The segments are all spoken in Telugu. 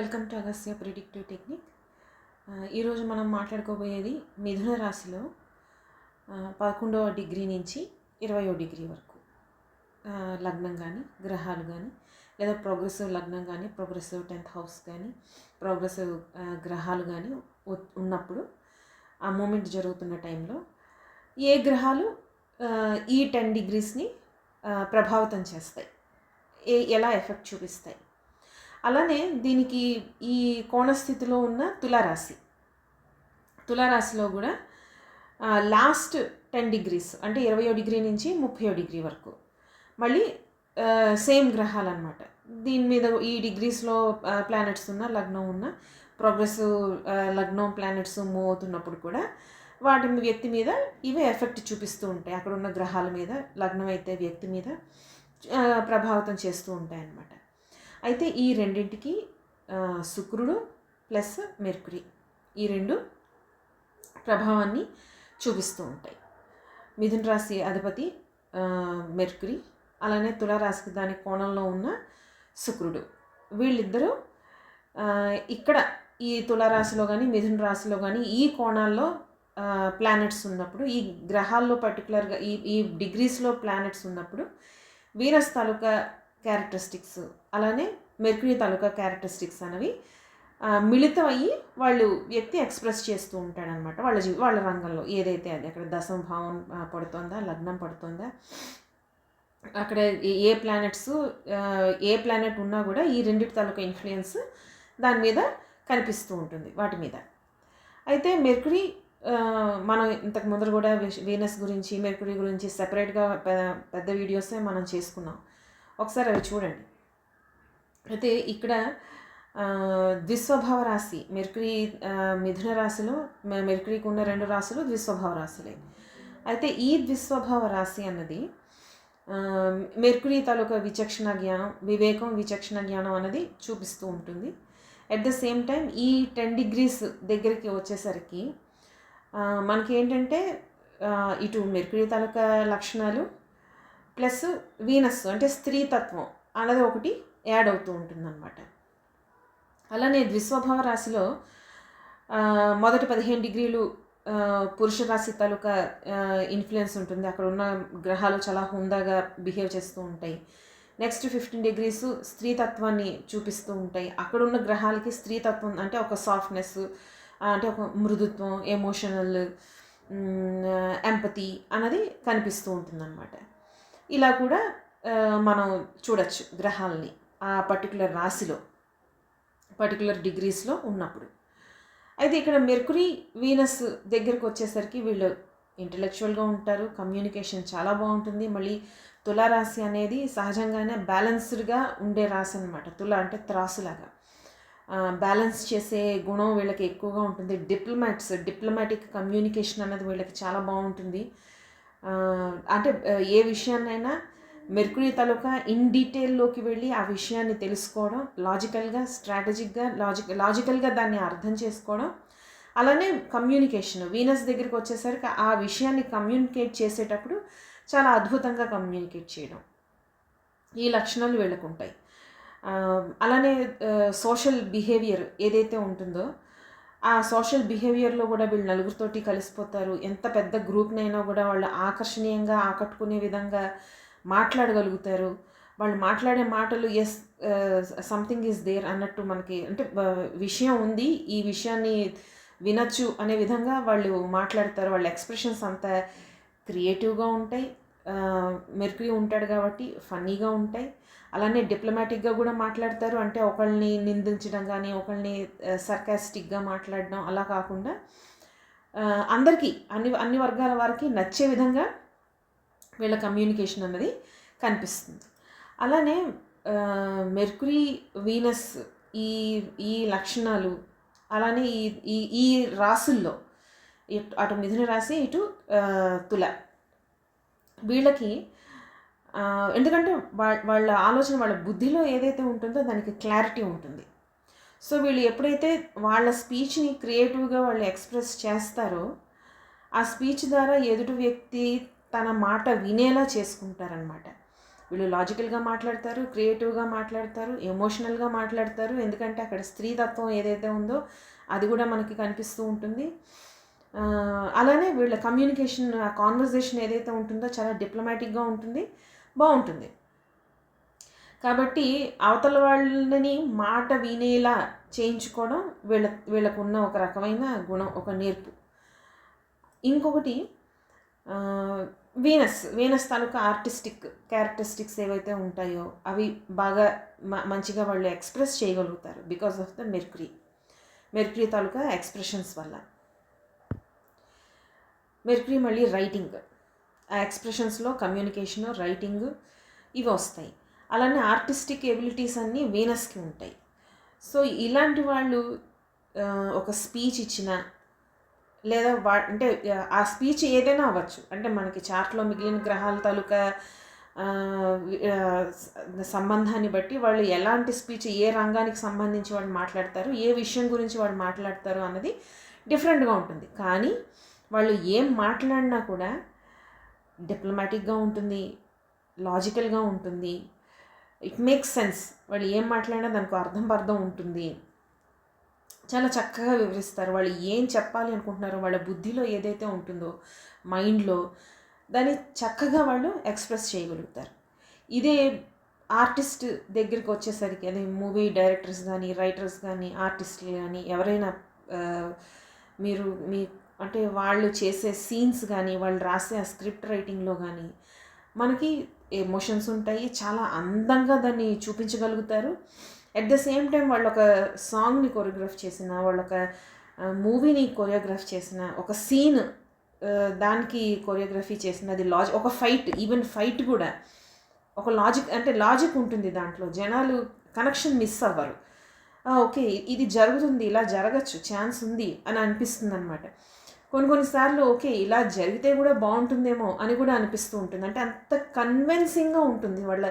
Welcome to Agasya predictive technique ఈరోజు మనం మాట్లాడుకోబోయేది మిథున రాశిలో పదకొండవ డిగ్రీ నుంచి ఇరవయో డిగ్రీ వరకు. లగ్నం కానీ గ్రహాలు కానీ లేదా ప్రోగ్రెసివ్ లగ్నం కానీ ప్రోగ్రెసివ్ టెన్త్ హౌస్ కానీ ప్రోగ్రెసివ్ గ్రహాలు కానీ ఉన్నప్పుడు ఆ మూమెంట్ జరుగుతున్న టైంలో ఏ గ్రహాలు ఈ టెన్ డిగ్రీస్ని ప్రభావితం చేస్తాయి? ఏ ఎలా ఎఫెక్ట్ చూపిస్తాయి? అలానే దీనికి ఈ కోణస్థితిలో ఉన్న తులారాశి. తులారాశిలో కూడా లాస్ట్ టెన్ డిగ్రీస్ అంటే ఇరవయో డిగ్రీ నుంచి ముప్పయో డిగ్రీ వరకు. మళ్ళీ సేమ్ గ్రహాలు అనమాట దీని మీద ఈ డిగ్రీస్లో ప్లానెట్స్ ఉన్న లగ్నం ఉన్న ప్రోగ్రెస్ లగ్నం ప్లానెట్స్ మూవ్ అవుతున్నప్పుడు కూడా వాటి వ్యక్తి మీద ఇవే ఎఫెక్ట్ చూపిస్తూ ఉంటాయి. అక్కడ ఉన్న గ్రహాల మీద లగ్నం అయితే వ్యక్తి మీద ప్రభావితం చేస్తూ ఉంటాయి అన్నమాట అయితే ఈ రెండింటికి శుక్రుడు ప్లస్ మెర్కురీ ఈ రెండు ప్రభావాన్ని చూపిస్తూ ఉంటాయి. మిథున రాశి అధిపతి మెర్కురీ అలానే తులారాశికి దాని కోణంలో ఉన్న శుక్రుడు. వీళ్ళిద్దరూ ఇక్కడ ఈ తులారాశిలో కానీ మిథున రాశిలో కానీ ఈ కోణాల్లో ప్లానెట్స్ ఉన్నప్పుడు ఈ గ్రహాల్లో పర్టికులర్గా ఈ ఈ డిగ్రీస్లో ప్లానెట్స్ ఉన్నప్పుడు వీరస్ తాలూకా క్యారెక్టరిస్టిక్స్ అలానే మెర్క్యూరీ తాలూకా క్యారెక్టరిస్టిక్స్ అనేవి మిళితం అయ్యి వాళ్ళు వ్యక్తి ఎక్స్ప్రెస్ చేస్తూ ఉంటాడనమాట. వాళ్ళ జీవి వాళ్ళ రంగంలో ఏదైతే అది అక్కడ దశమ భావం పడుతుందా లగ్నం పడుతుందా అక్కడ ఏ- ఏ ప్లానెట్స్ ఏ ప్లానెట్ ఉన్నా కూడా ఈ రెండింటి తాలూకా ఇన్ఫ్లుయెన్స్ దాని మీద కనిపిస్తూ ఉంటుంది వాటి మీద. అయితే మెర్కురీ మనం ఇంతకు ముందర కూడా వీనస్ గురించి మెర్కురీ గురించి సెపరేట్గా పెద్ద వీడియోసే మనం చేసుకున్నాం. ఒకసారి అవి చూడండి. అయితే ఇక్కడ ద్విస్వభావ రాశి మెర్క్రీ మిథున రాశిలో మెర్క్రీకి ఉన్న రెండు రాశులు ద్విస్వభావ రాశులే. అయితే ఈ ద్విస్వభావ రాశి అన్నది ఆ, మెర్కురీ తాలూకా విచక్షణ జ్ఞానం వివేకం విచక్షణ జ్ఞానం అనేది చూపిస్తూ ఉంటుంది. అట్ ద సేమ్ టైం ఈ టెన్ డిగ్రీస్ దగ్గరికి వచ్చేసరికి మనకి ఏంటంటే ఇటు మెర్కురీ తాలూకా లక్షణాలు ప్లస్ వీనస్ అంటే స్త్రీతత్వం అన్నది ఒకటి యాడ్ అవుతూ ఉంటుందన్నమాట. అలానే ద్విస్వభావ రాశిలో మొదటి పదిహేను డిగ్రీలు పురుష రాశి తాలూకా ఇన్ఫ్లుయెన్స్ ఉంటుంది. అక్కడ ఉన్న గ్రహాలు చాలా హుందాగా బిహేవ్ చేస్తూ ఉంటాయి. నెక్స్ట్ ఫిఫ్టీన్ డిగ్రీస్ స్త్రీతత్వాన్ని చూపిస్తూ ఉంటాయి. అక్కడ ఉన్న గ్రహాలకి స్త్రీతత్వం అంటే ఒక సాఫ్ట్నెస్ అంటే ఒక మృదుత్వం ఎమోషనల్ ఎంపతి అన్నది కనిపిస్తూ ఉంటుందన్నమాట. ఇలా కూడా మనం చూడొచ్చు గ్రహాలని ఆ పర్టికులర్ రాశిలో పర్టికులర్ డిగ్రీస్లో ఉన్నప్పుడు. అయితే ఇక్కడ మెర్కురీ వీనస్ దగ్గరకు వచ్చేసరికి వీళ్ళు ఇంటలెక్చువల్గా ఉంటారు కమ్యూనికేషన్ చాలా బాగుంటుంది. మళ్ళీ తులారాశి అనేది సహజంగానే బ్యాలెన్స్డ్గా ఉండే రాశి అనమాట తుల అంటే త్రాసులాగా. బ్యాలెన్స్ చేసే గుణం వీళ్ళకి ఎక్కువగా ఉంటుంది. డిప్లొమాట్స్ డిప్లొమాటిక్ కమ్యూనికేషన్ అనేది వీళ్ళకి చాలా బాగుంటుంది. అంటే ఏ విషయాన్నైనా మెర్కురీ తాలూకా ఇన్ డీటెయిల్లోకి వెళ్ళి ఆ విషయాన్ని తెలుసుకోవడం లాజికల్గా స్ట్రాటజిక్గా లాజిక్ లాజికల్గా దాన్ని అర్థం చేసుకోవడం అలానే కమ్యూనికేషన్. వీనస్ దగ్గరికి వచ్చేసరికి ఆ విషయాన్ని కమ్యూనికేట్ చేసేటప్పుడు చాలా అద్భుతంగా కమ్యూనికేట్ చేయడం. ఈ లక్షణాలు వీళ్ళకుంటాయి. అలానే సోషల్ బిహేవియర్ ఏదైతే ఉంటుందో ఆ సోషల్ బిహేవియర్లో కూడా వీళ్ళు నలుగురితోటి కలిసిపోతారు. ఎంత పెద్ద గ్రూప్నైనా కూడా వాళ్ళు ఆకర్షణీయంగా ఆకట్టుకునే విధంగా మాట్లాడగలుగుతారు. వాళ్ళు మాట్లాడే మాటలు ఎస్ సంథింగ్ ఈజ్ దేర్ అన్నట్టు మనకి అంటే విషయం ఉంది. ఈ విషయాన్ని వినొచ్చు అనే విధంగా వాళ్ళు మాట్లాడతారు. వాళ్ళ ఎక్స్ప్రెషన్స్ అంత క్రియేటివ్గా ఉంటాయి. మెర్క్రీ ఉంటాడు కాబట్టి ఫన్నీగా ఉంటాయి. అలానే డిప్లొమాటిక్గా కూడా మాట్లాడతారు. అంటే ఒకళ్ళని నిందించడం కానీ ఒకళ్ళని సర్కాస్టిక్గా మాట్లాడడం అలా కాకుండా అందరికీ అన్ని అన్ని వర్గాల వారికి నచ్చే విధంగా వీళ్ళ కమ్యూనికేషన్ అన్నది కనిపిస్తుంది. అలానే మెర్కురీ వీనస్ ఈ ఈ లక్షణాలు అలానే ఈ ఈ ఈ రాసుల్లో ఇటు అటు మిథున రాశి ఇటు తుల. వీళ్ళకి ఎందుకంటే వాళ్ళ ఆలోచన వాళ్ళ బుద్ధిలో ఏదైతే ఉంటుందో దానికి క్లారిటీ ఉంటుంది. సో వీళ్ళు ఎప్పుడైతే వాళ్ళ స్పీచ్ని క్రియేటివ్గా వాళ్ళు ఎక్స్ప్రెస్ చేస్తారో ఆ స్పీచ్ ద్వారా ఎదుటి వ్యక్తి తన మాట వినేలా చేసుకుంటారనమాట వీళ్ళు లాజికల్గా మాట్లాడతారు క్రియేటివ్గా మాట్లాడతారు ఎమోషనల్గా మాట్లాడతారు. ఎందుకంటే అక్కడ స్త్రీతత్వం ఏదైతే ఉందో అది కూడా మనకి కనిపిస్తూ ఉంటుంది. అలానే వీళ్ళ కమ్యూనికేషన్ ఆ కాన్వర్జేషన్ ఏదైతే ఉంటుందో చాలా డిప్లొమాటిక్గా ఉంటుంది బాగుంటుంది. కాబట్టి అవతల వాళ్ళని మాట వినేలా చేయించుకోవడం వీళ్ళ వీళ్ళకున్న ఒక రకమైన గుణం ఒక నేర్పు. ఇంకొకటి వీనస్ వీనస్ తాలూకా ఆర్టిస్టిక్ క్యారెక్టరిస్టిక్స్ ఏవైతే ఉంటాయో అవి బాగా మ- మంచిగా వాళ్ళు ఎక్స్ప్రెస్ చేయగలుగుతారు because of the Mercury Mercury taluka expressions వల్ల. మెర్క్యూరీ మళ్ళీ రైటింగ్ ఆ ఎక్స్ప్రెషన్స్లో కమ్యూనికేషన్ రైటింగ్ ఇవి వస్తాయి. అలానే ఆర్టిస్టిక్ ఎబిలిటీస్ అన్నీ వీనస్కి ఉంటాయి. సో ఇలాంటి వాళ్ళు ఒక స్పీచ్ ఇచ్చిన లేదా వా అంటే ఆ స్పీచ్ ఏదైనా అవ్వచ్చు. అంటే మనకి చార్ట్లో మిగిలిన గ్రహాల తాలూకా సంబంధాన్ని బట్టి వాళ్ళు ఎలాంటి స్పీచ్ ఏ రంగానికి సంబంధించి వాళ్ళు మాట్లాడతారు ఏ విషయం గురించి వాళ్ళు మాట్లాడతారు అన్నది డిఫరెంట్గా ఉంటుంది. కానీ వాళ్ళు ఏం మాట్లాడినా కూడా డిప్లొమాటిక్గా ఉంటుంది లాజికల్గా ఉంటుంది. ఇట్ మేక్స్ సెన్స్ వాళ్ళు ఏం మాట్లాడినా దానికి అర్థం అర్థం ఉంటుంది. చాలా చక్కగా వివరిస్తారు. వాళ్ళు ఏం చెప్పాలి అనుకుంటున్నారో వాళ్ళ బుద్ధిలో ఏదైతే ఉంటుందో మైండ్లో దాన్ని చక్కగా వాళ్ళు ఎక్స్ప్రెస్ చేయగలుగుతారు. ఇదే ఆర్టిస్ట్ దగ్గరికి వచ్చేసరికి అదే మూవీ డైరెక్టర్స్ కానీ రైటర్స్ కానీ ఆర్టిస్టులు కానీ ఎవరైనా మీరు మీ అంటే వాళ్ళు చేసే సీన్స్ కానీ వాళ్ళు రాసే ఆ స్క్రిప్ట్ రైటింగ్లో కానీ మనకి ఎమోషన్స్ ఉంటాయి చాలా అందంగా దాన్ని చూపించగలుగుతారు. అట్ ద సేమ్ టైం వాళ్ళు ఒక సాంగ్ని కొరియోగ్రాఫ్ చేసిన వాళ్ళు ఒక మూవీని కొరియోగ్రాఫ్ చేసిన ఒక సీన్ దానికి కొరియోగ్రఫీ చేసిన అది లాజిక్ ఒక ఫైట్ ఈవెన్ ఫైట్ కూడా ఒక లాజిక్ అంటే లాజిక్ ఉంటుంది దాంట్లో. జనాలు కనెక్షన్ మిస్ అవ్వరు. ఓకే ఇది జరుగుతుంది ఇలా జరగచ్చు ఛాన్స్ ఉంది అని అనిపిస్తుంది అనమాట కొన్ని కొన్నిసార్లు ఓకే ఇలా జరిగితే కూడా బాగుంటుందేమో అని కూడా అనిపిస్తూ ఉంటుంది. అంటే అంత కన్విన్సింగ్గా ఉంటుంది వాళ్ళ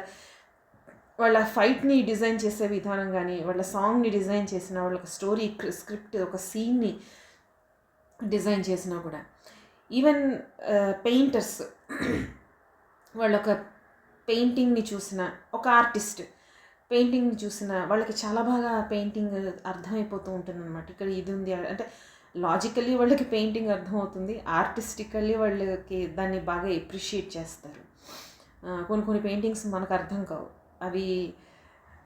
వాళ్ళ ఫైట్ని డిజైన్ చేసే విధానం కానీ వాళ్ళ సాంగ్ని డిజైన్ చేసిన వాళ్ళ స్టోరీ స్క్రిప్ట్ ఒక సీన్ని డిజైన్ చేసినా కూడా. ఈవెన్ పెయింటర్స్ వాళ్ళొక పెయింటింగ్ని చూసిన ఒక ఆర్టిస్ట్ పెయింటింగ్ని చూసిన వాళ్ళకి చాలా బాగా పెయింటింగ్ అర్థమైపోతూ ఉంటుంది అనమాట ఇక్కడ ఇది ఉంది అంటే లాజికల్లీ వాళ్ళకి పెయింటింగ్ అర్థమవుతుంది ఆర్టిస్టికల్లీ వాళ్ళకి దాన్ని బాగా ఎప్రిషియేట్ చేస్తారు. కొన్ని కొన్ని పెయింటింగ్స్ మనకు అర్థం కావు. అవి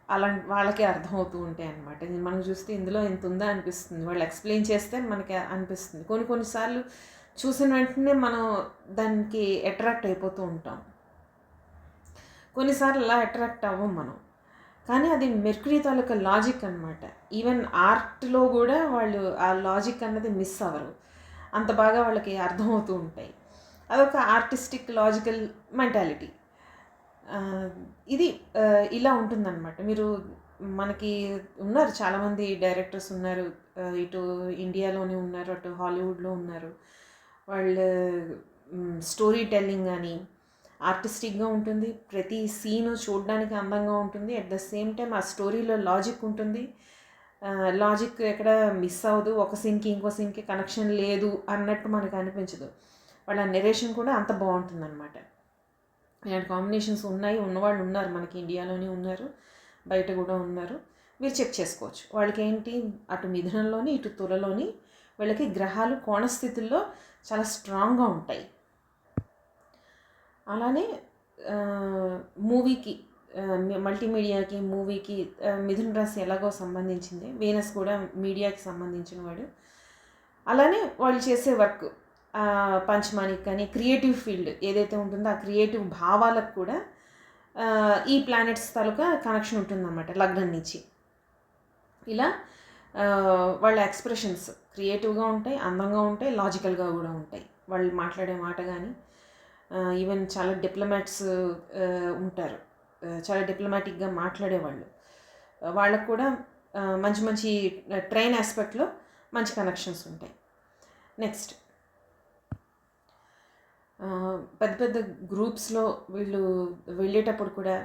అలా వాళ్ళకే అర్థమవుతూ ఉంటాయి అనమాట మనం చూస్తే ఇందులో ఎంత ఉందా అనిపిస్తుంది. వాళ్ళు ఎక్స్ప్లెయిన్ చేస్తే మనకి అనిపిస్తుంది. కొన్ని కొన్నిసార్లు చూసిన వెంటనే మనం దానికి అట్రాక్ట్ అయిపోతూ ఉంటాం. కొన్నిసార్లు అలా అట్రాక్ట్ అవ్వం మనం. కానీ అది మెర్క్రీ తాలూకా లాజిక్ అనమాట ఈవెన్ ఆర్ట్లో కూడా వాళ్ళు ఆ లాజిక్ అన్నది మిస్ అవ్వరు. అంత బాగా వాళ్ళకి అర్థమవుతూ ఉంటాయి. అదొక ఆర్టిస్టిక్ లాజికల్ మెంటాలిటీ ఇది ఇలా ఉంటుందన్నమాట. మీరు మనకి ఉన్నారు చాలామంది డైరెక్టర్స్ ఉన్నారు. ఇటు ఇండియాలోనే ఉన్నారు అటు హాలీవుడ్లో ఉన్నారు. వాళ్ళు స్టోరీ టెల్లింగ్ కానీ ఆర్టిస్టిక్గా ఉంటుంది. ప్రతి సీను చూడడానికి అందంగా ఉంటుంది. అట్ ద సేమ్ టైం ఆ స్టోరీలో లాజిక్ ఉంటుంది. లాజిక్ ఎక్కడ మిస్ అవ్వదు. ఒక సీన్కి ఇంకో సీన్కి కనెక్షన్ లేదు అన్నట్టు మనకు అనిపించదు. వాళ్ళ నెరేషన్ కూడా అంత బాగుంటుంది అనమాట ఇలాంటి కాంబినేషన్స్ ఉన్నాయి. ఉన్నవాళ్ళు ఉన్నారు. మనకి ఇండియాలోనే ఉన్నారు. బయట కూడా ఉన్నారు. మీరు చెక్ చేసుకోవచ్చు. వాళ్ళకి ఏంటి అటు మిథునంలోని ఇటు తులలోని వీళ్ళకి గ్రహాలు కోణస్థితుల్లో చాలా స్ట్రాంగ్గా ఉంటాయి. అలానే మూవీకి మల్టీమీడియాకి మూవీకి మిథున్ రాశి ఎలాగో సంబంధించింది వీనస్ కూడా మీడియాకి సంబంధించిన వాడు అలానే వాళ్ళు చేసే వర్క్ పంచమానికి కానీ క్రియేటివ్ ఫీల్డ్ ఏదైతే ఉంటుందో ఆ క్రియేటివ్ భావాలకు కూడా ఈ ప్లానెట్స్ తాలూకా కనెక్షన్ ఉంటుందన్నమాట లగ్నం నుంచి. ఇలా వాళ్ళ ఎక్స్ప్రెషన్స్ క్రియేటివ్గా ఉంటాయి అందంగా ఉంటాయి లాజికల్గా కూడా ఉంటాయి. వాళ్ళు మాట్లాడే మాట కానీ ఈవెన్ చాలా డిప్లొమాట్స్ ఉంటారు. చాలా డిప్లొమాటిక్గా మాట్లాడేవాళ్ళు. వాళ్ళకు కూడా మంచి మంచి ట్రైన్ ఆస్పెక్ట్లో మంచి కనెక్షన్స్ ఉంటాయి. నెక్స్ట్ పెద్ద పెద్ద గ్రూప్స్లో వీళ్ళు వెళ్ళేటప్పుడు కూడా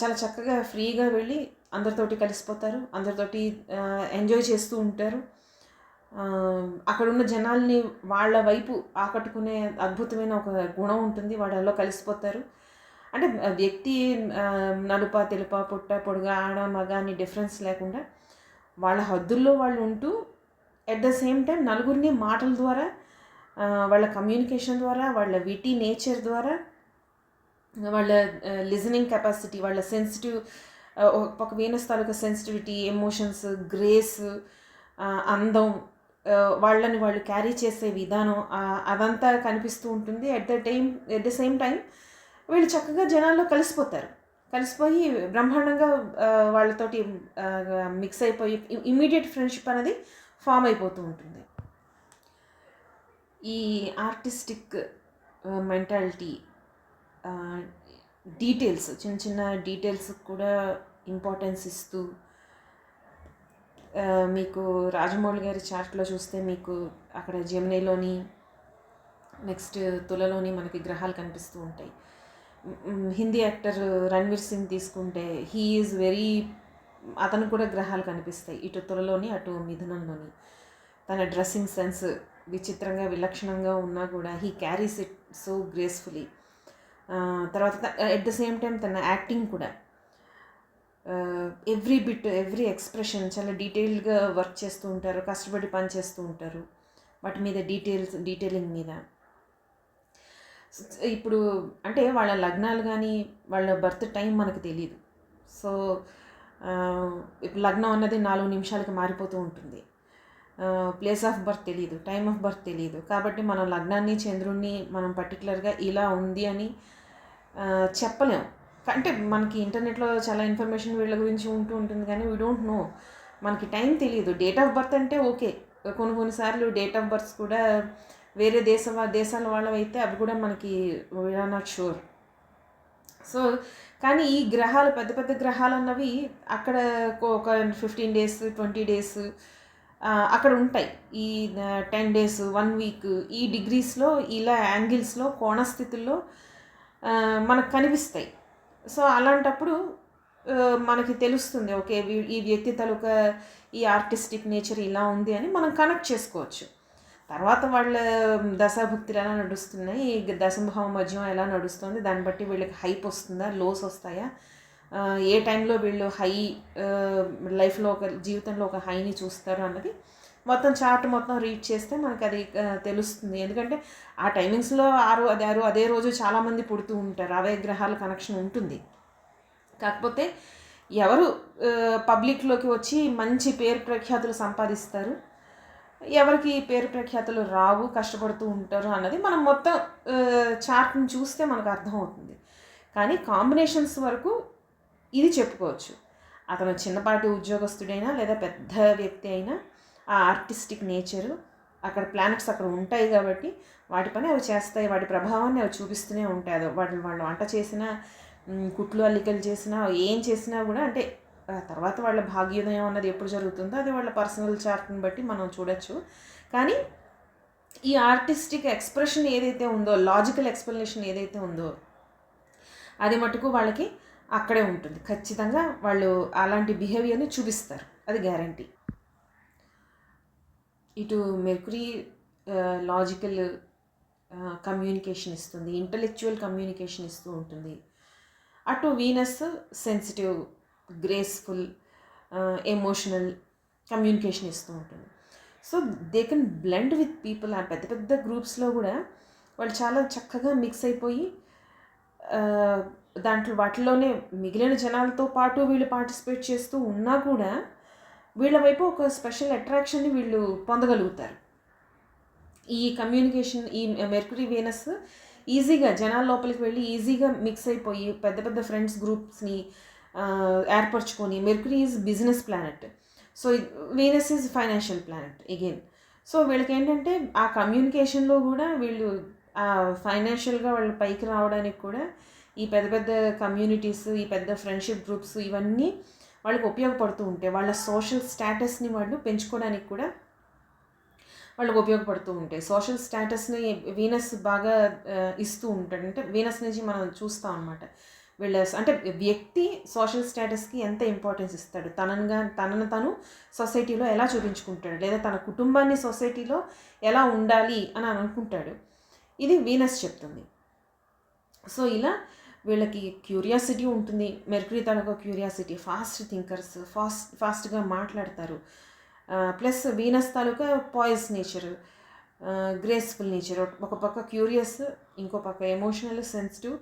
చాలా చక్కగా ఫ్రీగా వెళ్ళి అందరితోటి కలిసిపోతారు. అందరితోటి ఎంజాయ్ చేస్తూ ఉంటారు. అక్కడున్న జనాల్ని వాళ్ళ వైపు ఆకట్టుకునే అద్భుతమైన ఒక గుణం ఉంటుంది. వాళ్ళలో కలిసిపోతారు. అంటే వ్యక్తి నలుప తెలుప పుట్ట పొడుగ ఆడ మగ అని డిఫరెన్స్ లేకుండా వాళ్ళ హద్దుల్లో వాళ్ళు ఉంటూ అట్ ద సేమ్ టైం నలుగురిని మాటల ద్వారా వాళ్ళ కమ్యూనికేషన్ ద్వారా వాళ్ళ విటీ నేచర్ ద్వారా వాళ్ళ లిజనింగ్ కెపాసిటీ వాళ్ళ సెన్సిటివ్ ఒక వీనస్ తాలూకా సెన్సిటివిటీ ఎమోషన్స్ గ్రేస్ అందం వాళ్ళని వాళ్ళు క్యారీ చేసే విధానం అదంతా కనిపిస్తూ ఉంటుంది. At the time at the same time వీళ్ళు చక్కగా జనాల్లో కలిసిపోతారు. కలిసిపోయి బ్రహ్మాండంగా వాళ్ళతోటి మిక్స్ అయిపోయి ఇమీడియట్ ఫ్రెండ్షిప్ అనేది ఫామ్ అయిపోతూ ఉంటుంది. ఈ ఆర్టిస్టిక్ మెంటాలిటీ డీటెయిల్స్ చిన్న చిన్న డీటెయిల్స్ కూడా ఇంపార్టెన్స్ ఇస్తూ మీకు రాజమౌళి గారి చార్ట్లో చూస్తే మీకు అక్కడ జమినీలోని నెక్స్ట్ తులలోని మనకి గ్రహాలు కనిపిస్తూ ఉంటాయి. హిందీ యాక్టర్ రణ్వీర్ సింగ్ తీసుకుంటే హీ ఈజ్ వెరీ అతను కూడా గ్రహాలు కనిపిస్తాయి. ఇటు తులలోని అటు మిథునంలోని. తన డ్రెస్సింగ్ సెన్స్ విచిత్రంగా విలక్షణంగా ఉన్నా కూడా he carries it so gracefully. తర్వాత ఎట్ ద సేమ్ టైం తన యాక్టింగ్ కూడా ఎవ్రీ బిట్ ఎవ్రీ ఎక్స్ప్రెషన్ చాలా డీటెయిల్డ్గా వర్క్ చేస్తూ ఉంటారు కష్టపడి పని చేస్తూ ఉంటారు. వాటి మీద డీటెయిల్స్ డీటెయిలింగ్ మీద. ఇప్పుడు అంటే వాళ్ళ లగ్నాలు కానీ వాళ్ళ బర్త్ టైం మనకు తెలియదు సో uh, ఇప్పుడు లగ్నం అన్నది నాలుగు నిమిషాలకి మారిపోతూ ఉంటుంది. ప్లేస్ ఆఫ్ బర్త్ తెలియదు టైం ఆఫ్ బర్త్ తెలియదు కాబట్టి మనం లగ్నాన్ని చంద్రుణ్ణి మనం పర్టికులర్గా ఇలా ఉంది అని చెప్పలేము చెప్పలేం. అంటే మనకి ఇంటర్నెట్లో చాలా ఇన్ఫర్మేషన్ వీళ్ళ గురించి ఉంటూ ఉంటుంది కానీ వీ డోంట్ నో మనకి టైం తెలియదు డేట్ ఆఫ్ బర్త్ అంటే ఓకే. కొన్ని కొన్నిసార్లు డేట్ ఆఫ్ బర్త్స్ కూడా వేరే దేశ వా- దేశాల వాళ్ళవైతే అవి కూడా మనకి వీఆర్ నాట్ షూర్ సో కానీ ఈ గ్రహాలు పెద్ద పెద్ద గ్రహాలు అన్నవి అక్కడ ఒక- ఒక ఫిఫ్టీన్ డేస్ ట్వంటీ డేస్ అక్కడ ఉంటాయి. ఈ టెన్ డేస్ వన్ వీక్ ఈ డిగ్రీస్లో ఇలా యాంగిల్స్లో కోణస్థితుల్లో మనకు కనిపిస్తాయి. సో అలాంటప్పుడు మనకి తెలుస్తుంది ఓకే ఈ వ్యక్తి తలుక ఈ ఆర్టిస్టిక్ నేచర్ ఇలా ఉంది అని మనం కనెక్ట్ చేసుకోవచ్చు. తర్వాత వాళ్ళ దశాభుక్తులు ఎలా నడుస్తున్నాయి ఈ దశభావ మధ్యం ఎలా నడుస్తుంది దాన్ని బట్టి వీళ్ళకి హైప్ వస్తుందా లోస్ వస్తాయా? ఏ టైంలో వీళ్ళు హై లైఫ్లో ఒక జీవితంలో ఒక హైని చూస్తారు అన్నది మొత్తం చార్ట్ మొత్తం రీడ్ చేస్తే మనకు అది తెలుస్తుంది. ఎందుకంటే ఆ టైమింగ్స్లో ఆరు అదే ఆరు అదే రోజు చాలామంది పుడుతూ ఉంటారు. అవే గ్రహాల కనెక్షన్ ఉంటుంది. కాకపోతే ఎవరు పబ్లిక్లోకి వచ్చి మంచి పేరు ప్రఖ్యాతులు సంపాదిస్తారు ఎవరికి పేరు ప్రఖ్యాతులు రావు కష్టపడుతూ ఉంటారు అన్నది మనం మొత్తం చార్ట్ని చూస్తే మనకు అర్థమవుతుంది. కానీ కాంబినేషన్స్ వరకు ఇది చెప్పుకోవచ్చు. అతను చిన్నపాటి ఉద్యోగస్తుడైనా లేదా పెద్ద వ్యక్తి అయినా ఆ ఆర్టిస్టిక్ నేచరు. అక్కడ ప్లానెట్స్ అక్కడ ఉంటాయి కాబట్టి వాటి పని అవి చేస్తాయి. వాటి ప్రభావాన్ని అవి చూపిస్తూనే ఉంటాయి. అది వాళ్ళు వాళ్ళు వంట చేసినా కుట్లు అల్లికలు చేసినా ఏం చేసినా కూడా అంటే తర్వాత వాళ్ళ భాగ్యోదయం అన్నది ఎప్పుడు జరుగుతుందో అది వాళ్ళ పర్సనల్ చార్ట్ని బట్టి మనం చూడొచ్చు. కానీ ఈ ఆర్టిస్టిక్ ఎక్స్ప్రెషన్ ఏదైతే ఉందో లాజికల్ ఎక్స్ప్లెనేషన్ ఏదైతే ఉందో అది మటుకు వాళ్ళకి అక్కడే ఉంటుంది. ఖచ్చితంగా వాళ్ళు అలాంటి బిహేవియర్ని చూపిస్తారు. అది గ్యారంటీ. ఇటు మెర్కురీ లాజికల్ కమ్యూనికేషన్ ఇస్తుంది. ఇంటలెక్చువల్ కమ్యూనికేషన్ ఇస్తూ ఉంటుంది. అటు Venus sensitive graceful emotional communication ఇస్తూ ఉంటుంది. So they can blend with people ఆ పెద్ద పెద్ద గ్రూప్స్లో కూడా వాళ్ళు చాలా చక్కగా మిక్స్ అయిపోయి దాంట్లో వాటిలోనే మిగిలిన జనాలతో పాటు వీళ్ళు పార్టిసిపేట్ చేస్తూ ఉన్నా కూడా వీళ్ళ వైపు ఒక స్పెషల్ అట్రాక్షన్ని వీళ్ళు పొందగలుగుతారు. ఈ కమ్యూనికేషన్ ఈ మెర్కురీ వీనస్ ఈజీగా జనాల లోపలికి వెళ్ళి ఈజీగా మిక్స్ అయిపోయి పెద్ద పెద్ద ఫ్రెండ్స్ గ్రూప్స్ని ఏర్పరచుకొని Mercury is business planet. So Venus is financial planet again. So వీళ్ళకి ఏంటంటే ఆ కమ్యూనికేషన్లో కూడా వీళ్ళు ఫైనాన్షియల్గా వాళ్ళు పైకి రావడానికి కూడా ఈ పెద్ద పెద్ద కమ్యూనిటీస్ ఈ పెద్ద ఫ్రెండ్షిప్ గ్రూప్స్ ఇవన్నీ వాళ్ళకి ఉపయోగపడుతూ ఉంటాయి వాళ్ళ సోషల్ స్టేటస్ని వాళ్ళు పెంచుకోవడానికి కూడా వాళ్ళకి ఉపయోగపడుతూ ఉంటాయి సోషల్ స్టేటస్ని వీనస్ బాగా ఇస్తూ ఉంటాడు. అంటే వీనస్ నుంచి మనం చూస్తాం అనమాట వీళ్ళ అంటే వ్యక్తి సోషల్ స్టేటస్కి ఎంత ఇంపార్టెన్స్ ఇస్తాడు? తననుగా తనను తను సొసైటీలో ఎలా చూపించుకుంటాడు? లేదా తన కుటుంబాన్ని సొసైటీలో ఎలా ఉండాలి అని అనుకుంటాడు? ఇది వీనస్ చెప్తుంది. సో ఇలా వీళ్ళకి క్యూరియాసిటీ ఉంటుంది. మెర్క్రీ తాలూకా క్యూరియాసిటీ. ఫాస్ట్ థింకర్స్ ఫాస్ట్ ఫాస్ట్గా మాట్లాడతారు. ప్లస్ వీనస్ తాలూకా పాయిస్ నేచర్ గ్రేస్ఫుల్ నేచర్. ఒక పక్క క్యూరియస్ ఇంకో పక్క ఎమోషనల్ సెన్సిటివ్.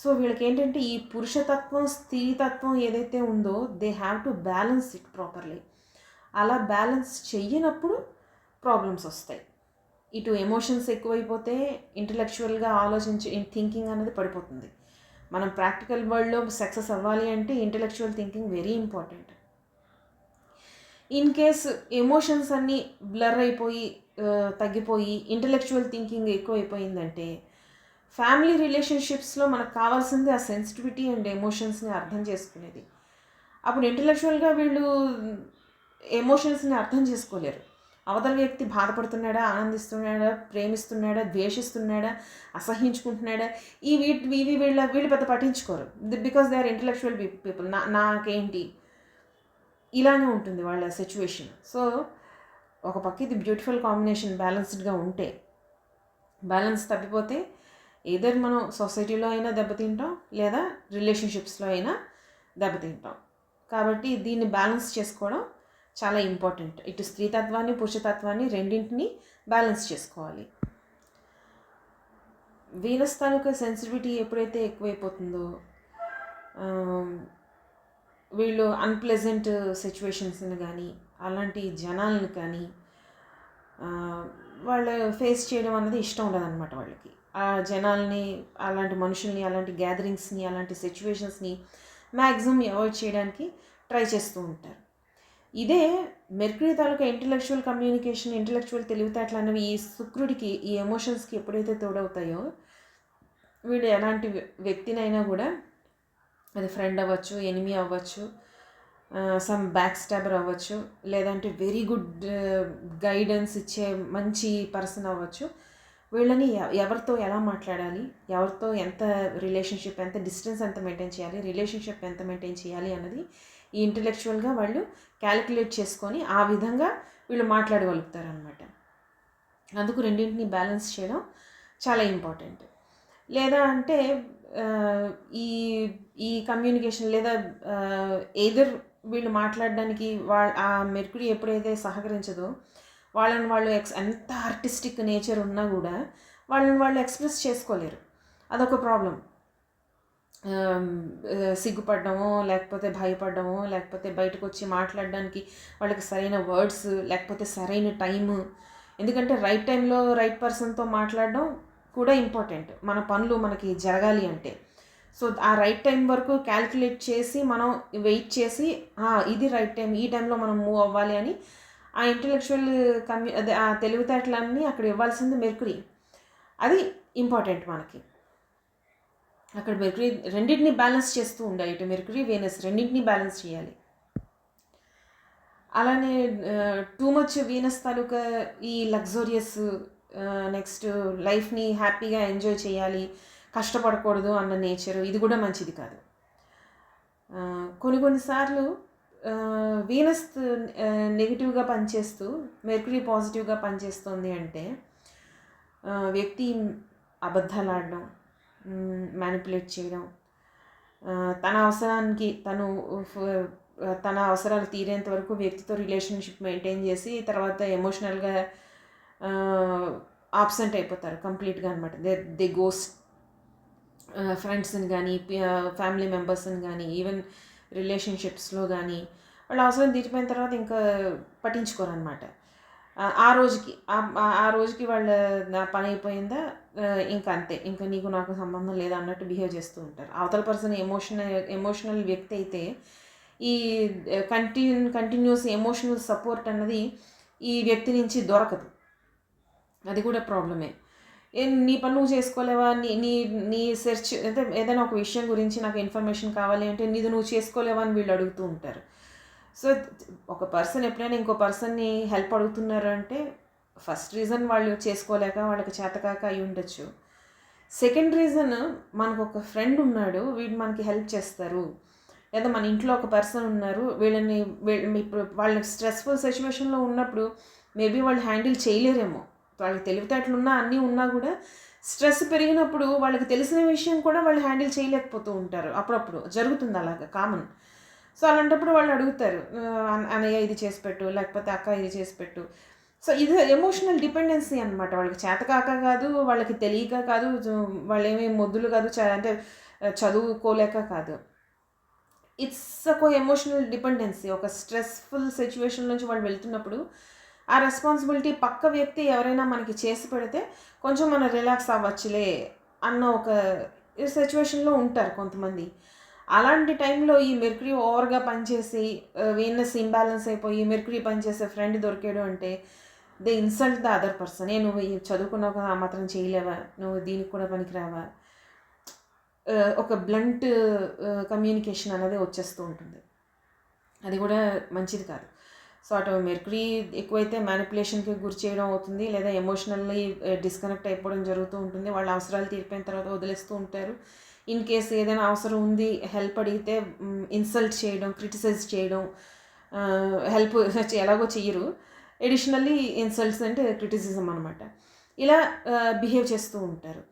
సో వీళ్ళకి ఏంటంటే ఈ పురుషతత్వం స్త్రీతత్వం ఏదైతే ఉందో they have to balance it properly. అలా బ్యాలెన్స్ చెయ్యనప్పుడు ప్రాబ్లమ్స్ వస్తాయి. ఇటు ఎమోషన్స్ ఎక్కువైపోతే ఇంటలెక్చువల్గా ఆలోచించి థింకింగ్ అనేది పడిపోతుంది. మనం ప్రాక్టికల్ వరల్డ్లో సక్సెస్ అవ్వాలి అంటే intellectual thinking very important. In case emotions అన్నీ బ్లర్ అయిపోయి తగ్గిపోయి ఇంటలెక్చువల్ థింకింగ్ ఎక్కువైపోయిందంటే ఫ్యామిలీ రిలేషన్షిప్స్లో మనకు కావాల్సింది ఆ సెన్సిటివిటీ అండ్ ఎమోషన్స్ని అర్థం చేసుకునేది. అప్పుడు ఇంటలెక్చువల్గా వీళ్ళు ఎమోషన్స్ని అర్థం చేసుకోలేరు. అవతల వ్యక్తి బాధపడుతున్నాడా ఆనందిస్తున్నాడా ప్రేమిస్తున్నాడా ద్వేషిస్తున్నాడా అసహించుకుంటున్నాడా? ఈ వీటి ఇవి వీళ్ళ వీళ్ళు పెద్ద పట్టించుకోరు. Because they are intellectual people నా నాకేంటి? ఇలానే ఉంటుంది వాళ్ళ సిచ్యువేషన్ సో ఒక పక్క ఇది బ్యూటిఫుల్ కాంబినేషన్ బ్యాలెన్స్డ్గా ఉంటే బ్యాలెన్స్ తప్పిపోతే ఏదర్ మనం సొసైటీలో అయినా దెబ్బతింటాం లేదా రిలేషన్షిప్స్లో అయినా దెబ్బతింటాం. కాబట్టి దీన్ని బ్యాలెన్స్ చేసుకోవడం చాలా ఇంపార్టెంట్. ఇటు స్త్రీతత్వాన్ని పురుషతత్వాన్ని రెండింటిని బ్యాలెన్స్ చేసుకోవాలి. వీనస్ తాలూకా సెన్సిటివిటీ ఎప్పుడైతే ఎక్కువైపోతుందో వీళ్ళు అన్ప్లెజెంట్ సిచ్యువేషన్స్ని కానీ అలాంటి జనాలను కానీ వాళ్ళు ఫేస్ చేయడం అన్నది ఇష్టం ఉండదన్నమాట వాళ్ళకి. ఆ జనాల్ని అలాంటి మనుషుల్ని అలాంటి గ్యాదరింగ్స్ని అలాంటి సిచ్యువేషన్స్ని మ్యాక్సిమం అవాయిడ్ చేయడానికి ట్రై చేస్తూ ఉంటారు. ఇదే మెర్క్యూరీ తాలూకా ఇంటలెక్చువల్ కమ్యూనికేషన్ ఇంటలెక్చువల్ తెలివితేటలు అనేవి ఈ శుక్రుడికి ఈ ఎమోషన్స్కి ఎప్పుడైతే తోడవుతాయో వీడు ఎలాంటి వ్య- వ్యక్తినైనా కూడా అది ఫ్రెండ్ అవ్వచ్చు ఎనిమి అవ్వచ్చు సమ్ బ్యాక్ స్టాబర్ అవ్వచ్చు లేదంటే వెరీ గుడ్ గైడెన్స్ ఇచ్చే మంచి పర్సన్ అవ్వచ్చు. వీళ్ళని ఎవరితో ఎలా మాట్లాడాలి ఎవరితో ఎంత రిలేషన్షిప్ ఎంత డిస్టెన్స్ ఎంత మెయింటైన్ చేయాలి రిలేషన్షిప్ ఎంత మెయింటైన్ చేయాలి అన్నది ఈ ఇంటలెక్చువల్గా వాళ్ళు క్యాలిక్యులేట్ చేసుకొని ఆ విధంగా వీళ్ళు మాట్లాడగలుగుతారనమాట అందుకు రెండింటిని బ్యాలెన్స్ చేయడం చాలా ఇంపార్టెంట్ లేదా అంటే ఈ ఈ కమ్యూనికేషన్ లేదా ఏదర్ వీళ్ళు మాట్లాడడానికి వాళ్ళ ఆ మెర్కురీ ఎప్పుడైతే సహకరించదో వాళ్ళని వాళ్ళు ఎక్స్ ఎంత ఆర్టిస్టిక్ నేచర్ ఉన్నా కూడా వాళ్ళని వాళ్ళు ఎక్స్ప్రెస్ చేసుకోలేరు. అదొక ప్రాబ్లం సిగ్గుపడడమో లేకపోతే భయపడడమో లేకపోతే బయటకు వచ్చి మాట్లాడడానికి వాళ్ళకి సరైన వర్డ్స్ లేకపోతే సరైన టైము. ఎందుకంటే రైట్ టైంలో రైట్ పర్సన్తో మాట్లాడడం కూడా ఇంపార్టెంట్. మన పనులు మనకి జరగాలి అంటే. సో ఆ రైట్ టైం వరకు క్యాల్కులేట్ చేసి మనం వెయిట్ చేసి ఇది రైట్ టైం ఈ టైంలో మనం మూవ్ అవ్వాలి అని ఆ ఇంటలెక్చువల్ కమ్యూ అదే ఆ తెలివితేటలన్నీ అక్కడ ఇవ్వాల్సింది మెర్కురీ అది ఇంపార్టెంట్ మనకి. అక్కడ మెర్క్రీ రెండింటిని బ్యాలెన్స్ చేస్తూ ఉండాలి. ఇటు మెర్క్రీ వీనస్ రెండింటిని బ్యాలెన్స్ చేయాలి. అలానే టూ మచ్ వీనస్ తాలూకా ఈ లగ్జోరియస్ నెక్స్ట్ లైఫ్ని హ్యాపీగా ఎంజాయ్ చేయాలి కష్టపడకూడదు అన్న నేచర్ ఇది కూడా మంచిది కాదు. కొన్ని కొన్నిసార్లు వీనస్ నెగిటివ్గా పనిచేస్తూ మెర్కురీ పాజిటివ్గా పనిచేస్తుంది అంటే వ్యక్తి అబద్ధాలు ఆడడం మ్యానిపులేట్ చేయడం. తన అవసరానికి తను తన అవసరాలు తీరేంత వరకు వ్యక్తితో రిలేషన్షిప్ మెయింటైన్ చేసి తర్వాత ఎమోషనల్గా ఆబ్సెంట్ అయిపోతారు కంప్లీట్గా అనమాట దే దే గోస్ ఫ్రెండ్స్ని కానీ ఫ్యామిలీ మెంబర్స్ని కానీ ఈవెన్ రిలేషన్షిప్స్లో కానీ వాళ్ళ అవసరం తీరిపోయిన తర్వాత ఇంకా పట్టించుకోరు అనమాట ఆ రోజుకి ఆ- రోజుకి వాళ్ళ నా పని అయిపోయిందా? ఇంకా అంతే. ఇంకా నీకు నాకు సంబంధం లేదా అన్నట్టు బిహేవ్ చేస్తూ ఉంటారు. అవతల పర్సన్ ఎమోషనల్ ఎమోషనల్ వ్యక్తి అయితే ఈ కంటిన్యూ కంటిన్యూస్ ఎమోషనల్ సపోర్ట్ అన్నది ఈ వ్యక్తి నుంచి దొరకదు. అది కూడా ప్రాబ్లమే. నీ పని నువ్వు చేసుకోలేవా? నీ నీ నీ సెర్చ్ అంటే ఏదైనా ఒక విషయం గురించి నాకు ఇన్ఫర్మేషన్ కావాలి అంటే నీది నువ్వు చేసుకోలేవా అని వీళ్ళు అడుగుతూ ఉంటారు. సో ఒక పర్సన్ ఎప్పుడైనా ఇంకో పర్సన్ని హెల్ప్ అడుగుతున్నారు అంటే ఫస్ట్ రీజన్ వాళ్ళు చేసుకోలేక వాళ్ళకి చేతకాక అయి ఉండొచ్చు. సెకండ్ రీజన్ మనకు ఒక ఫ్రెండ్ ఉన్నాడు వీడు మనకి హెల్ప్ చేస్తారు. లేదా మన ఇంట్లో ఒక పర్సన్ ఉన్నారు వీళ్ళని ఇప్పుడు వాళ్ళ స్ట్రెస్ఫుల్ సిచ్యువేషన్లో ఉన్నప్పుడు మేబీ వాళ్ళు హ్యాండిల్ చేయలేరేమో. వాళ్ళకి తెలివితేటలు ఉన్నా అన్నీ ఉన్నా కూడా స్ట్రెస్ పెరిగినప్పుడు వాళ్ళకి తెలిసిన విషయం కూడా వాళ్ళు హ్యాండిల్ చేయలేకపోతూ ఉంటారు. అప్పుడప్పుడు జరుగుతుంది అలాగా కామన్ సో అలాంటప్పుడు వాళ్ళు అడుగుతారు "ఆ, అన్నయ్య ఇది చేసి పెట్టు లేకపోతే అక్క ఇది చేసి పెట్టు. సో ఇది ఎమోషనల్ డిపెండెన్సీ అనమాట వాళ్ళకి చేతకాక కాదు వాళ్ళకి తెలియక కాదు వాళ్ళు ఏమీ మొద్దులు కాదు చ- అంటే చదువుకోలేక కాదు. ఇట్స్ ఒక ఎమోషనల్ డిపెండెన్సీ ఒక స్ట్రెస్ఫుల్ సిచ్యువేషన్ నుంచి వాళ్ళు వెళ్తున్నప్పుడు ఆ రెస్పాన్సిబిలిటీ పక్క వ్యక్తి ఎవరైనా మనకి చేసి పెడితే కొంచెం మనం రిలాక్స్ అవ్వచ్చులే అన్న ఒక సిచ్యువేషన్లో ఉంటారు కొంతమంది. అలాంటి టైంలో ఈ మెర్క్యూరీ ఓవర్గా పనిచేసి వీనస్ ఇంబ్యాలెన్స్ అయిపోయి మెర్క్యూరీ పనిచేసే ఫ్రెండ్ దొరికాడు అంటే they insult the other person. ఏ నువ్వు చదువుకున్నావు కదా ఆ మాత్రం చేయలేవా? నువ్వు దీనికి కూడా పనికిరావా? ఒక బ్లంట్ కమ్యూనికేషన్ అనేది వచ్చేస్తూ ఉంటుంది. అది కూడా మంచిది కాదు. సో అటు మెర్క్యూరీ ఎక్కువైతే మ్యానిపులేషన్కి గురి చేయడం అవుతుంది లేదా ఎమోషనల్లీ డిస్కనెక్ట్ అయిపోవడం జరుగుతూ ఉంటుంది. వాళ్ళ అవసరాలు తీరిపోయిన తర్వాత వదిలేస్తూ ఉంటారు. ఇన్ కేస్ ఏదైనా అవసరం ఉంది హెల్ప్ అడిగితే ఇన్సల్ట్ చేయడం క్రిటిసైజ్ చేయడం హెల్ప్ ఎలాగో చెయ్యరు. ఎడిషనల్లీ ఇన్సల్ట్స్ అంటే క్రిటిసిజం అనమాట ఇలా బిహేవ్ చేస్తూ ఉంటారు.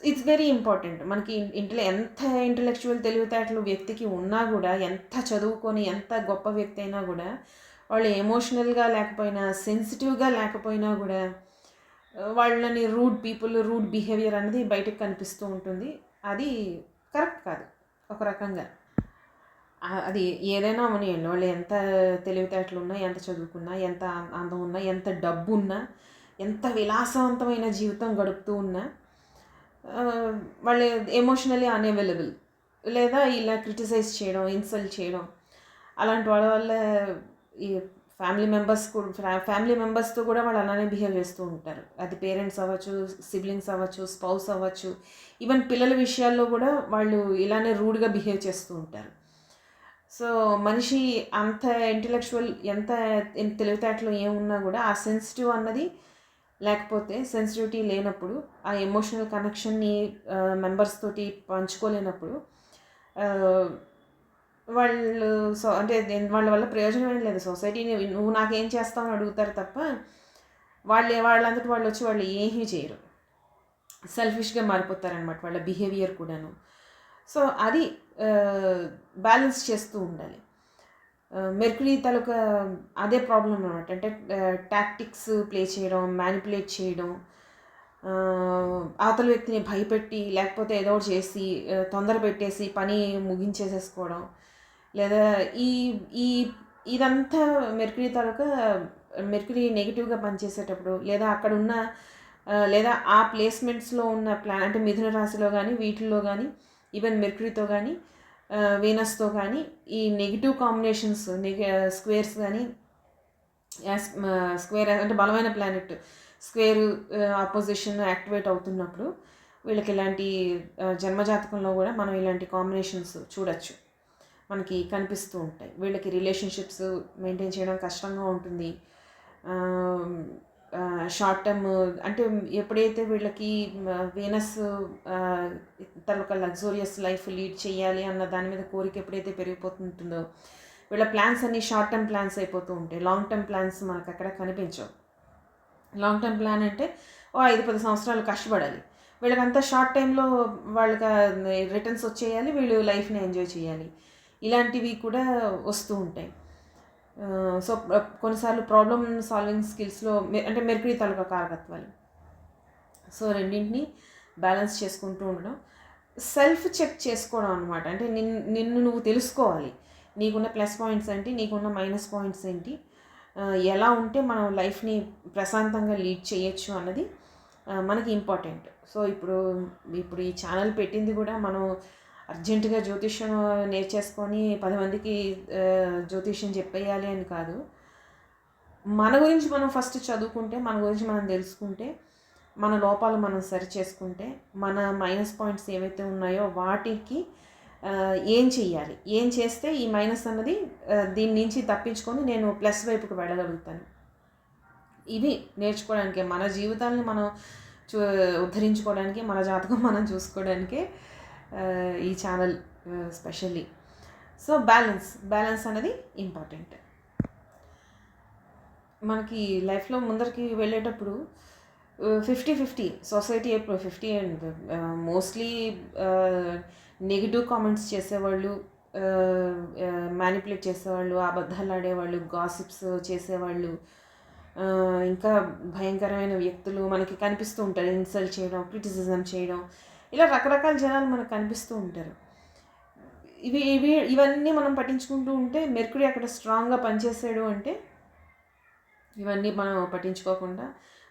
ఇట్స్ వెరీ ఇంపార్టెంట్ మనకి ఇంట్లో ఎంత ఇంటలెక్చువల్ తెలివితేటలు వ్యక్తికి ఉన్నా కూడా ఎంత చదువుకొని ఎంత గొప్ప వ్యక్తి అయినా కూడా వాళ్ళు ఎమోషనల్గా లేకపోయినా సెన్సిటివ్గా లేకపోయినా కూడా వాళ్ళని రూడ్ పీపుల్ రూడ్ బిహేవియర్ అనేది బయటకు కనిపిస్తూ ఉంటుంది. అది కరెక్ట్ కాదు ఒక రకంగా. అది ఏదైనా అవనియండి వాళ్ళు ఎంత తెలివితేటలు ఉన్నా ఎంత చదువుకున్నా ఎంత అందం ఉన్నా ఎంత డబ్బు ఉన్నా ఎంత విలాసవంతమైన జీవితం గడుపుతూ ఉన్నా వాళ్ళు ఎమోషనలీ అన్అవైలబుల్. లేదా ఇలా క్రిటిసైజ్ చేయడం ఇన్సల్ట్ చేయడం అలాంటి వాళ్ళ వల్ల ఈ ఫ్యామిలీ మెంబర్స్ కూడా ఫ్యామిలీ మెంబర్స్తో కూడా వాళ్ళు అలానే బిహేవ్ చేస్తూ ఉంటారు. అది పేరెంట్స్ అవ్వచ్చు సిబ్లింగ్స్ అవ్వచ్చు స్పౌస్ అవ్వచ్చు. ఈవెన్ పిల్లల విషయాల్లో కూడా వాళ్ళు ఇలానే రూడ్గా బిహేవ్ చేస్తూ ఉంటారు. సో మనిషి అంత ఇంటలెక్చువల్ ఎంత తెలివితేటలో ఏమున్నా కూడా ఆ సెన్సిటివ్ అన్నది లేకపోతే సెన్సిటివిటీ లేనప్పుడు ఆ ఎమోషనల్ కనెక్షన్ని మెంబర్స్ తోటి పంచుకోలేనప్పుడు వాళ్ళు సో అంటే వాళ్ళ వల్ల ప్రయోజనం ఏం లేదు. సొసైటీని నువ్వు నాకేం చేస్తావు అని అడుగుతారు తప్ప వాళ్ళు వాళ్ళంతటి వాళ్ళు వచ్చి వాళ్ళు ఏమీ చేయరు. సెల్ఫిష్గా మారిపోతారనమాట వాళ్ళ బిహేవియర్ కూడాను. సో అది బ్యాలెన్స్ చేస్తూ ఉండాలి. మెర్కురీ తాలూకా అదే ప్రాబ్లం అనమాట అంటే టాక్టిక్స్ ప్లే చేయడం మ్యానిపులేట్ చేయడం అవతల వ్యక్తిని భయపెట్టి లేకపోతే ఏదో ఒకటి చేసి తొందర పెట్టేసి పని ముగించేసేసుకోవడం లేదా ఈ ఈ ఇదంతా మెర్కురీ తాలూకా మెర్క్యూరీ నెగిటివ్గా పనిచేసేటప్పుడు లేదా అక్కడ ఉన్న లేదా ఆ ప్లేస్మెంట్స్లో ఉన్న ప్లాన్ అంటే మిథున రాశిలో కానీ వీటిల్లో కానీ ఈవెన్ మెర్క్యూరీతో కానీ వీనస్తో కానీ ఈ నెగిటివ్ కాంబినేషన్స్ నెగ స్క్వేర్స్ కానీ స్క్వేర్ అంటే బలమైన ప్లానెట్ స్క్వేర్ ఆపోజిషన్ యాక్టివేట్ అవుతున్నప్పుడు వీళ్ళకి ఇలాంటి జన్మజాతకంలో కూడా మనం ఇలాంటి కాంబినేషన్స్ చూడొచ్చు. మనకి కనిపిస్తూ ఉంటాయి. వీళ్ళకి రిలేషన్షిప్స్ మెయింటైన్ చేయడం కష్టంగా ఉంటుంది. షార్ట్ టర్మ్ అంటే ఎప్పుడైతే వీళ్ళకి వీనస్ తనొక లగ్జూరియస్ లైఫ్ లీడ్ చేయాలి అన్న దాని మీద కోరిక ఎప్పుడైతే పెరిగిపోతుంటుందో వీళ్ళ ప్లాన్స్ అన్నీ షార్ట్ టర్మ్ ప్లాన్స్ అయిపోతూ ఉంటాయి. లాంగ్ టర్మ్ ప్లాన్స్ మనకు అక్కడ కనిపించవు. లాంగ్ టర్మ్ ప్లాన్ అంటే ఓ ఐదు పది సంవత్సరాలు కష్టపడాలి. వీళ్ళకంతా షార్ట్ టైంలో వాళ్ళకి రిటర్న్స్ వచ్చేయాలి. వీళ్ళు లైఫ్ని ఎంజాయ్ చేయాలి. ఇలాంటివి కూడా వస్తూ ఉంటాయి. సో కొన్నిసార్లు ప్రాబ్లమ్ సాల్వింగ్ స్కిల్స్లో అంటే మెర్కురీ తాలూకా కారకత్వాలు. సో రెండింటిని బ్యాలెన్స్ చేసుకుంటూ ఉండడం. సెల్ఫ్ చెక్ చేసుకోవడం అనమాట అంటే నిన్ నిన్ను నువ్వు తెలుసుకోవాలి. నీకున్న ప్లస్ పాయింట్స్ ఏంటి? నీకున్న మైనస్ పాయింట్స్ ఏంటి? ఎలా ఉంటే మనం లైఫ్ని ప్రశాంతంగా లీడ్ చేయొచ్చు అన్నది మనకి ఇంపార్టెంట్ సో ఇప్పుడు ఇప్పుడు ఈ ఛానల్ పెట్టింది కూడా మనం అర్జెంటుగా జ్యోతిష్యం నేర్చేసుకొని పది మందికి జ్యోతిష్యం చెప్పేయాలి అని కాదు. మన గురించి మనం ఫస్ట్ చదువుకుంటే మన గురించి మనం తెలుసుకుంటే మన లోపాలు మనం సరి చేసుకుంటే మన మైనస్ పాయింట్స్ ఏవైతే ఉన్నాయో వాటికి ఏం చెయ్యాలి? ఏం చేస్తే ఈ మైనస్ అన్నది దీని నుంచి తప్పించుకొని నేను ప్లస్ వైపుకి వెళ్ళగలుగుతాను. ఇవి నేర్చుకోవడానికి మన జీవితాలని మనం చూ ఉద్ధరించుకోవడానికి మన జాతకం మనం చూసుకోవడానికే ఈ channel specially so balance balance అనేది ఇంపార్టెంట్ మనకి లైఫ్లో ముందరికి వెళ్ళేటప్పుడు ఫిఫ్టీ ఫిఫ్టీ సొసైటీ ఎప్పుడు fifty and mostly negative comments చేసేవాళ్ళు మ్యానిపులేట్ చేసేవాళ్ళు అబద్ధాలు ఆడేవాళ్ళు గాసిప్స్ చేసేవాళ్ళు ఇంకా భయంకరమైన వ్యక్తులు మనకి కనిపిస్తూ ఉంటారు ఇన్సల్ట్ చేయడం క్రిటిసిజం చేయడం. ఇలా రకరకాల జనాలు మనకు కనిపిస్తూ ఉంటారు. ఇవి ఇవి ఇవన్నీ మనం పట్టించుకుంటూ ఉంటే మెర్కుడి అక్కడ స్ట్రాంగ్గా పనిచేసాడు అంటే ఇవన్నీ మనం పట్టించుకోకుండా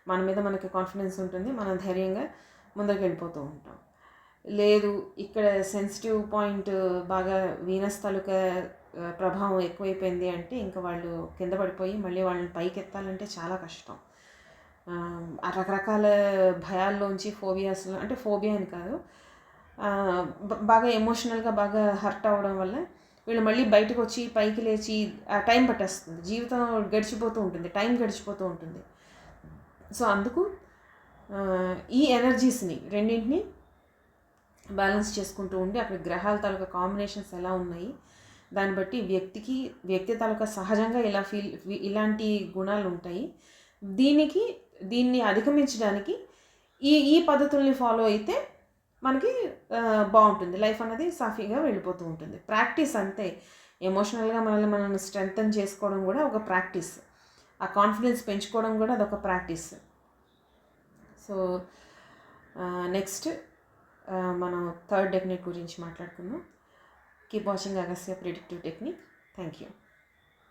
మన మీద మనకి కాన్ఫిడెన్స్ ఉంటుంది మనం ధైర్యంగా ముందరికి వెళ్ళిపోతూ ఉంటాం. లేదు ఇక్కడ సెన్సిటివ్ పాయింట్ బాగా వీనస్ తాలూకా ప్రభావం ఎక్కువైపోయింది అంటే ఇంకా వాళ్ళు కింద పడిపోయి మళ్ళీ వాళ్ళని పైకి ఎత్తాలంటే చాలా కష్టం. రకరకాల భయాల్లోంచి ఫోబియాస్ అంటే ఫోబియా అని కాదు. బాగా ఎమోషనల్గా బాగా హర్ట్ అవ్వడం వల్ల వీళ్ళు మళ్ళీ బయటకు వచ్చి పైకి లేచి ఆ టైం పట్టేస్తుంది. జీవితం గడిచిపోతూ ఉంటుంది. టైం గడిచిపోతూ ఉంటుంది. సో అందుకు ఈ ఎనర్జీస్ని రెండింటిని బ్యాలెన్స్ చేసుకుంటూ ఉండి అక్కడ గ్రహాల తాలూకా కాంబినేషన్స్ ఎలా ఉన్నాయి దాన్ని బట్టి వ్యక్తికి వ్యక్తి తాలూకా సహజంగా ఇలా ఫీల్ ఇలాంటి గుణాలు ఉంటాయి దీనికి దీన్ని అధిగమించడానికి ఈ ఈ పద్ధతుల్ని ఫాలో అయితే మనకి బాగుంటుంది. లైఫ్ అనేది సాఫీగా వెళ్ళిపోతూ ఉంటుంది. ప్రాక్టీస్ అంతే. ఎమోషనల్గా మనల్ని మనం స్ట్రెంగ్తన్ చేసుకోవడం కూడా ఒక ప్రాక్టీస్ ఆ కాన్ఫిడెన్స్ పెంచుకోవడం కూడా అదొక ప్రాక్టీస్ సో నెక్స్ట్ మనం థర్డ్ టెక్నిక్ గురించి మాట్లాడుకుందాం. Keep watching Agasya predictive technique thank you